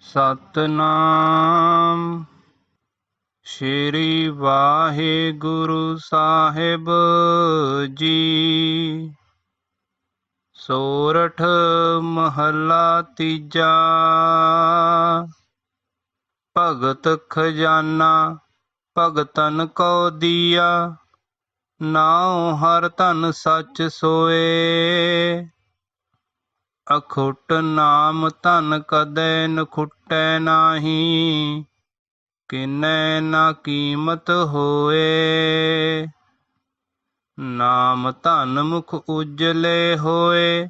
ਸਤਨਾਮ। ਸ਼੍ਰੀ ਵਾਹਿਗੁਰੂ ਸਾਹਿਬ ਜੀ। ਸੋਰਠ ਮਹੱਲਾ ਤੀਜਾ। ਭਗਤ ਖਜ਼ਾਨਾ, ਭਗਤਨ ਕੋ ਦੀਆ। ਨਾਉ ਹਰ ਧਨ ਸੱਚ ਸੋਏ। ਅਖੁੱਟ ਨਾਮ ਧਨ ਕਦੇ ਨ ਖੁੱਟੈ ਨਾਹੀ, ਕਿਨੈ ਨਾ ਕੀਮਤ ਹੋਏ। ਨਾਮ ਧਨ ਮੁਖ ਉਜਲੇ ਹੋਏ,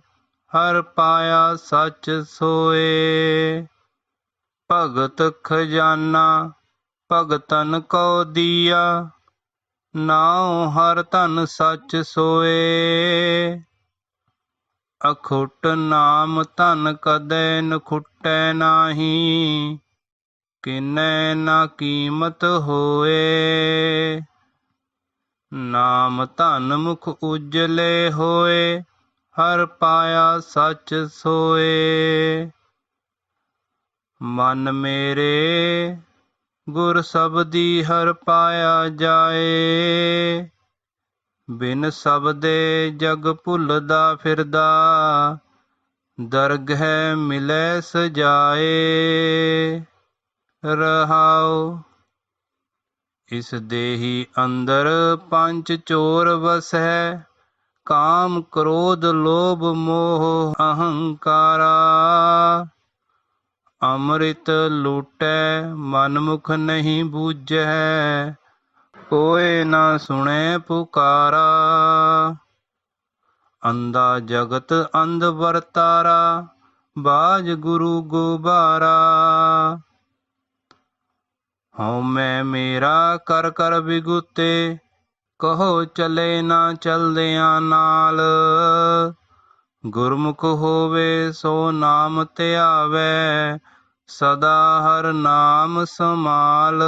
ਹਰ ਪਾਇਆ ਸੱਚ ਸੋਏ। ਭਗਤ ਖਜ਼ਾਨਾ, ਭਗਤਨ ਕੋ ਦੀਆ, ਨਾਉ ਹਰ ਧਨ ਸੱਚ ਸੋਏ। ਅਖੁੱਟ ਨਾਮ ਧਨ ਕਦੇ ਨ ਖੁੱਟੈ ਨਾਹੀ, ਕਿਨੈ ਨਾ ਕੀਮਤ ਹੋਏ। ਨਾਮ ਧਨ ਮੁਖ ਉਜਲੇ ਹੋਏ, ਹਰ ਪਾਇਆ ਸੱਚ ਸੋਏ। ਮਨ ਮੇਰੇ ਗੁਰ ਸਬਦੀ ਹਰ ਪਾਇਆ ਜਾਏ। ਬਿਨ ਸਬਦੇ ਜਗ ਭੁੱਲਦਾ ਫਿਰਦਾ, ਦਰਗਹਿ ਮਿਲੈ ਸਜਾਏ। ਰਹਾਉ, ਇਸ ਦੇਹੀ ਅੰਦਰ ਪੰਜ ਚੋਰ ਵਸੈ, ਕਾਮ ਕ੍ਰੋਧ ਲੋਭ ਮੋਹ ਅਹੰਕਾਰਾ। ਅੰਮ੍ਰਿਤ ਲੂਟੈ, ਮਨਮੁਖ ਨਹੀਂ ਬੂਝੈ ਕੋਏ ਨਾ ਸੁਣੇ ਪੁਕਾਰਾ। ਅੰਦਾ ਜਗਤ ਅੰਧ ਵਰਤਾਰਾ, ਬਾਜ ਗੁਰੂ ਗੋਬਾਰਾ। ਹਉ ਮੈਂ ਮੇਰਾ ਕਰ ਕਰ ਬਿਗੁਤੇ, ਕਹੋ ਚਲੇ ਨਾ ਚਲਦਿਆਂ ਨਾਲ। ਗੁਰਮੁਖ ਹੋਵੇ ਸੋ ਨਾਮ ਧਿਆਵੈ, ਸਦਾ ਹਰ ਨਾਮ ਸਮਾਲ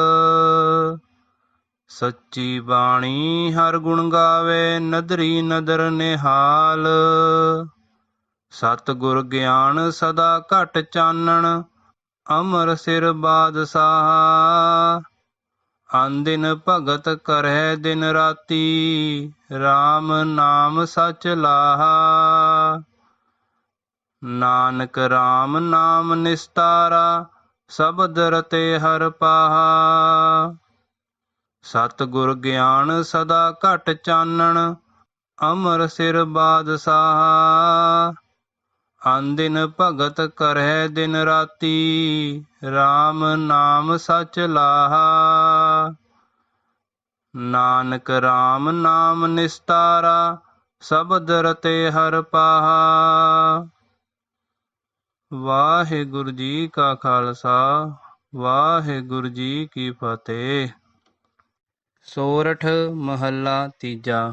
ਸੱਚੀ ਬਾਣੀ ਹਰ ਗੁਣ ਗਾਵੇ, ਨਦਰੀ ਨਦਰ ਨਿਹਾਲ। ਸਤ ਗੁਰ ਗਿਆਨ ਸਦਾ ਘਟ ਚਾਨਣ, ਅਮਰ ਸਿਰ ਬਾਦਸ਼ਾਹ। ਅੰਦਿਨ ਭਗਤ ਕਰਹਿ ਦਿਨ ਰਾਤੀ RAM ਨਾਮ ਸਚ ਲਾਹਾ। ਨਾਨਕ RAM ਨਾਮ ਨਿਸਤਾਰਾ, ਸਬਦ ਰਤੇ ਹਰ ਪਾਹਾ। ਸਤਿਗੁਰ ਗਿਆਨ ਸਦਾ ਘਟ ਚਾਨਣ, ਅਮਰ ਸਿਰ ਬਾਦਸ਼ਾਹ। ਅੰਦਿਨ ਭਗਤ ਕਰਹਿ ਦਿਨ ਰਾਤੀ RAM ਨਾਮ ਸਚ ਲਾਹਾ। ਨਾਨਕ RAM ਨਾਮ ਨਿਸਤਾਰਾ, ਸਬਦ ਰਤੇ ਹਰ ਪਾਹਾ। ਵਾਹਿਗੁਰੂ ਜੀ ਕਾ ਖਾਲਸਾ, ਵਾਹਿਗੁਰੂ ਜੀ ਕੀ ਫਤਿਹ। ਸੋਰਠ ਮਹੱਲਾ ਤੀਜਾ।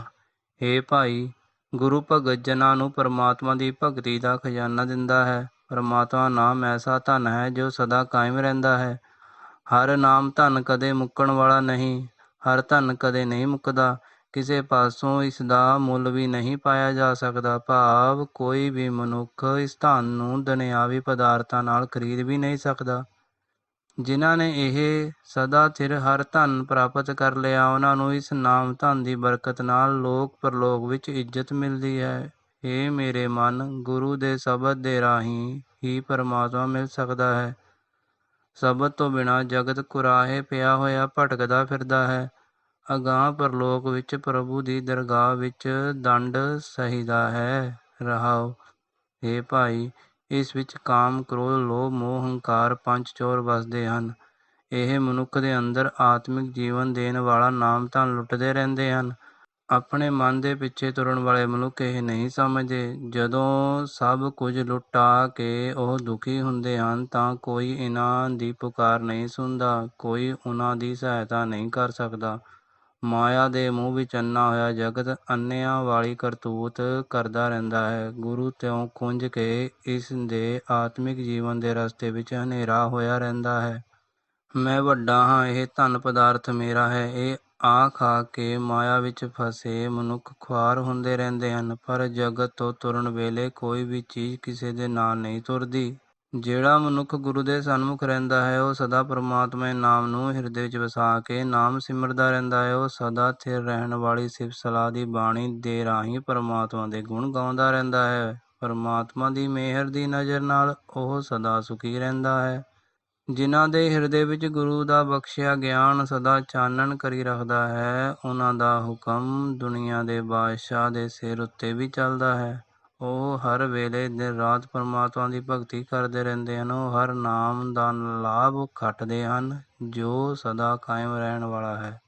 ਏ ਭਾਈ, ਗੁਰੂ ਭਗਤ ਜਨਾਂ ਨੂੰ ਪਰਮਾਤਮਾ ਦੀ ਭਗਤੀ ਦਾ ਖਜ਼ਾਨਾ ਦਿੰਦਾ ਹੈ, ਪਰਮਾਤਮਾ ਨਾਮ ਐਸਾ ਧਨ ਹੈ ਜੋ ਸਦਾ ਕਾਇਮ ਰਹਿੰਦਾ ਹੈ। ਹਰ ਨਾਮ ਧਨ ਕਦੇ ਮੁੱਕਣ ਵਾਲਾ ਨਹੀਂ, ਹਰ ਧਨ ਕਦੇ ਨਹੀਂ ਮੁੱਕਦਾ। ਕਿਸੇ ਪਾਸੋਂ ਇਸ ਦਾ ਮੁੱਲ ਵੀ ਨਹੀਂ ਪਾਇਆ ਜਾ ਸਕਦਾ। ਭਾਵ ਕੋਈ ਵੀ ਮਨੁੱਖ ਇਸ ਧਨ ਨੂੰ ਦੁਨਿਆਵੀ ਪਦਾਰਥਾਂ ਨਾਲ ਖਰੀਦ ਵੀ ਨਹੀਂ ਸਕਦਾ। ਜਿਨ੍ਹਾਂ ਨੇ ਇਹ ਸਦਾ ਥਿਰ ਹਰ ਧਨ ਪ੍ਰਾਪਤ ਕਰ ਲਿਆ, ਉਹਨਾਂ ਨੂੰ ਇਸ ਨਾਮ ਧਨ ਦੀ ਬਰਕਤ ਨਾਲ ਲੋਕ ਪਰਲੋਕ ਵਿੱਚ ਇੱਜ਼ਤ ਮਿਲਦੀ ਹੈ। ਏ ਮੇਰੇ ਮਨ, ਗੁਰੂ ਦੇ ਸ਼ਬਦ ਦੇ ਰਾਹੀਂ ਹੀ ਪਰਮਾਤਮਾ ਮਿਲ ਸਕਦਾ ਹੈ। ਸ਼ਬਦ ਤੋਂ ਬਿਨਾ ਜਗਤ ਕੁਰਾਹੇ ਪਿਆ ਹੋਇਆ ਭਟਕਦਾ ਫਿਰਦਾ ਹੈ। ਅਗਾਹ ਪਰਲੋਕ ਵਿੱਚ ਪ੍ਰਭੂ ਦੀ ਦਰਗਾਹ ਵਿੱਚ ਦੰਡ ਸਹੀਦਾ ਹੈ। ਰਹਾਉ ਏ ਭਾਈ ਇਸ ਵਿੱਚ ਕਾਮ, ਕ੍ਰੋਧ, ਲੋਭ, ਮੋਹ, ਹੰਕਾਰ ਪੰਜ ਚੋਰ ਵਸਦੇ ਹਨ। ਇਹ ਮਨੁੱਖ ਦੇ ਅੰਦਰ ਆਤਮਿਕ ਜੀਵਨ ਦੇਣ ਵਾਲਾ ਨਾਮ ਤਾਂ ਲੁੱਟਦੇ ਰਹਿੰਦੇ ਹਨ। ਆਪਣੇ ਮਨ ਦੇ ਪਿੱਛੇ ਤੁਰਨ ਵਾਲੇ ਮਨੁੱਖ ਇਹ ਨਹੀਂ ਸਮਝਦੇ। ਜਦੋਂ ਸਭ ਕੁਝ ਲੁੱਟਾ ਕੇ ਉਹ ਦੁਖੀ ਹੁੰਦੇ ਹਨ ਤਾਂ ਕੋਈ ਇਹਨਾਂ ਦੀ ਪੁਕਾਰ ਨਹੀਂ ਸੁਣਦਾ, ਕੋਈ ਉਹਨਾਂ ਦੀ ਸਹਾਇਤਾ ਨਹੀਂ ਕਰ ਸਕਦਾ। ਮਾਇਆ ਦੇ ਮੂੰਹ ਵਿੱਚ ਅੰਨਾ ਹੋਇਆ ਜਗਤ ਅੰਨ੍ਹਿਆਂ ਵਾਲੀ ਕਰਤੂਤ ਕਰਦਾ ਰਹਿੰਦਾ ਹੈ। ਗੁਰੂ ਤੋਂ ਖੁੰਝ ਕੇ ਇਸ ਦੇ ਆਤਮਿਕ ਜੀਵਨ ਦੇ ਰਸਤੇ ਵਿੱਚ ਹਨੇਰਾ ਹੋਇਆ ਰਹਿੰਦਾ ਹੈ। ਮੈਂ ਵੱਡਾ ਹਾਂ, ਇਹ ਧਨ ਪਦਾਰਥ ਮੇਰਾ ਹੈ। ਇਹ ਆ ਖਾ ਕੇ ਮਾਇਆ ਵਿੱਚ ਫਸੇ ਮਨੁੱਖ ਖੁਆਰ ਹੁੰਦੇ ਰਹਿੰਦੇ ਹਨ, ਪਰ ਜਗਤ ਤੋਂ ਤੁਰਨ ਵੇਲੇ ਕੋਈ ਵੀ ਚੀਜ਼ ਕਿਸੇ ਦੇ ਨਾਲ ਨਹੀਂ ਤੁਰਦੀ। ਜਿਹੜਾ ਮਨੁੱਖ ਗੁਰੂ ਦੇ ਸਨਮੁਖ ਰਹਿੰਦਾ ਹੈ, ਉਹ ਸਦਾ ਪਰਮਾਤਮਾ ਨਾਮ ਨੂੰ ਹਿਰਦੇ ਵਿੱਚ ਵਸਾ ਕੇ ਨਾਮ ਸਿਮਰਦਾ ਰਹਿੰਦਾ ਹੈ, ਉਹ ਸਦਾ ਥਿਰ ਰਹਿਣ ਵਾਲੀ ਸਿਫਤ ਸਲਾਹ ਦੀ ਬਾਣੀ ਦੇ ਰਾਹੀਂ ਪਰਮਾਤਮਾ ਦੇ ਗੁਣ ਗਾਉਂਦਾ ਰਹਿੰਦਾ ਹੈ। ਪਰਮਾਤਮਾ ਦੀ ਮਿਹਰ ਦੀ ਨਜ਼ਰ ਨਾਲ ਉਹ ਸਦਾ ਸੁਖੀ ਰਹਿੰਦਾ ਹੈ। ਜਿਨ੍ਹਾਂ ਦੇ ਹਿਰਦੇ ਵਿੱਚ ਗੁਰੂ ਦਾ ਬਖਸ਼ਿਆ ਗਿਆਨ ਸਦਾ ਚਾਨਣ ਕਰੀ ਰੱਖਦਾ ਹੈ, ਉਹਨਾਂ ਦਾ ਹੁਕਮ ਦੁਨੀਆ ਦੇ ਬਾਦਸ਼ਾਹ ਦੇ ਸਿਰ ਉੱਤੇ ਵੀ ਚੱਲਦਾ ਹੈ। ਉਹ ਹਰ ਵੇਲੇ ਦਿਨ ਰਾਤ ਪਰਮਾਤਮਾ ਦੀ ਭਗਤੀ ਕਰਦੇ ਰਹਿੰਦੇ ਹਨ। ਉਹ ਹਰ ਨਾਮ ਦਾ ਲਾਭ ਖੱਟਦੇ ਹਨ, ਜੋ ਸਦਾ ਕਾਇਮ ਰਹਿਣ ਵਾਲਾ ਹੈ।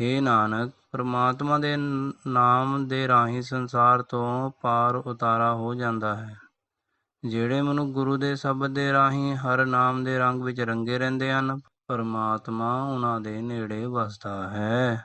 ਹੇ ਨਾਨਕ, ਪਰਮਾਤਮਾ ਦੇ ਨਾਮ ਦੇ ਰਾਹੀਂ ਸੰਸਾਰ ਤੋਂ ਪਾਰ ਉਤਾਰਾ ਹੋ ਜਾਂਦਾ ਹੈ। ਜਿਹੜੇ ਮਨੁੱਖ ਗੁਰੂ ਦੇ ਸ਼ਬਦ ਦੇ ਰਾਹੀਂ ਹਰ ਨਾਮ ਦੇ ਰੰਗ ਵਿੱਚ ਰੰਗੇ ਰਹਿੰਦੇ ਹਨ, ਪਰਮਾਤਮਾ ਉਹਨਾਂ ਦੇ ਨੇੜੇ ਵਸਦਾ ਹੈ।